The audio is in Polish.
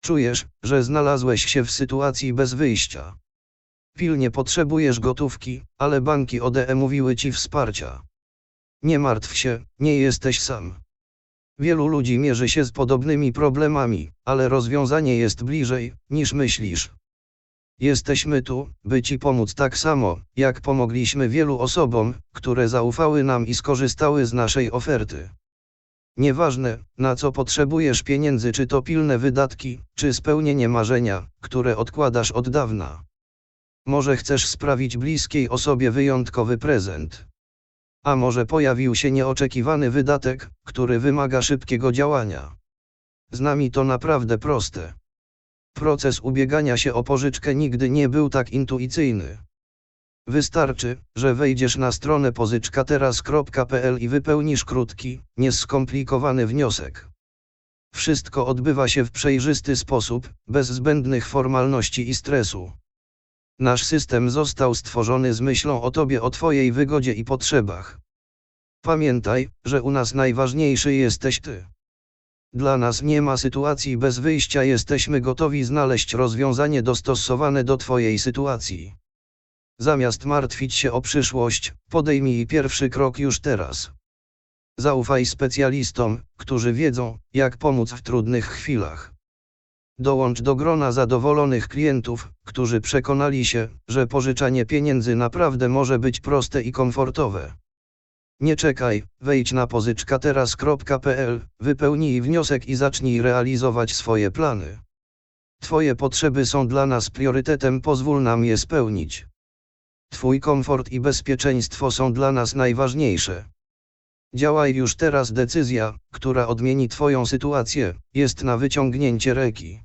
Czujesz, że znalazłeś się w sytuacji bez wyjścia. Pilnie potrzebujesz gotówki, ale banki ODE mówiły ci wsparcia. Nie martw się, nie jesteś sam. Wielu ludzi mierzy się z podobnymi problemami, ale rozwiązanie jest bliżej, niż myślisz. Jesteśmy tu, by Ci pomóc tak samo, jak pomogliśmy wielu osobom, które zaufały nam i skorzystały z naszej oferty. Nieważne, na co potrzebujesz pieniędzy, czy to pilne wydatki, czy spełnienie marzenia, które odkładasz od dawna. Może chcesz sprawić bliskiej osobie wyjątkowy prezent. A może pojawił się nieoczekiwany wydatek, który wymaga szybkiego działania. Z nami to naprawdę proste. Proces ubiegania się o pożyczkę nigdy nie był tak intuicyjny. Wystarczy, że wejdziesz na stronę pożyczkateraz.pl i wypełnisz krótki, nieskomplikowany wniosek. Wszystko odbywa się w przejrzysty sposób, bez zbędnych formalności i stresu. Nasz system został stworzony z myślą o Tobie, o Twojej wygodzie i potrzebach. Pamiętaj, że u nas najważniejszy jesteś Ty. Dla nas nie ma sytuacji bez wyjścia, jesteśmy gotowi znaleźć rozwiązanie dostosowane do Twojej sytuacji. Zamiast martwić się o przyszłość, podejmij pierwszy krok już teraz. Zaufaj specjalistom, którzy wiedzą, jak pomóc w trudnych chwilach. Dołącz do grona zadowolonych klientów, którzy przekonali się, że pożyczanie pieniędzy naprawdę może być proste i komfortowe. Nie czekaj, wejdź na pożyczkateraz.pl, wypełnij wniosek i zacznij realizować swoje plany. Twoje potrzeby są dla nas priorytetem, pozwól nam je spełnić. Twój komfort i bezpieczeństwo są dla nas najważniejsze. Działaj już teraz, decyzja, która odmieni Twoją sytuację, jest na wyciągnięcie ręki.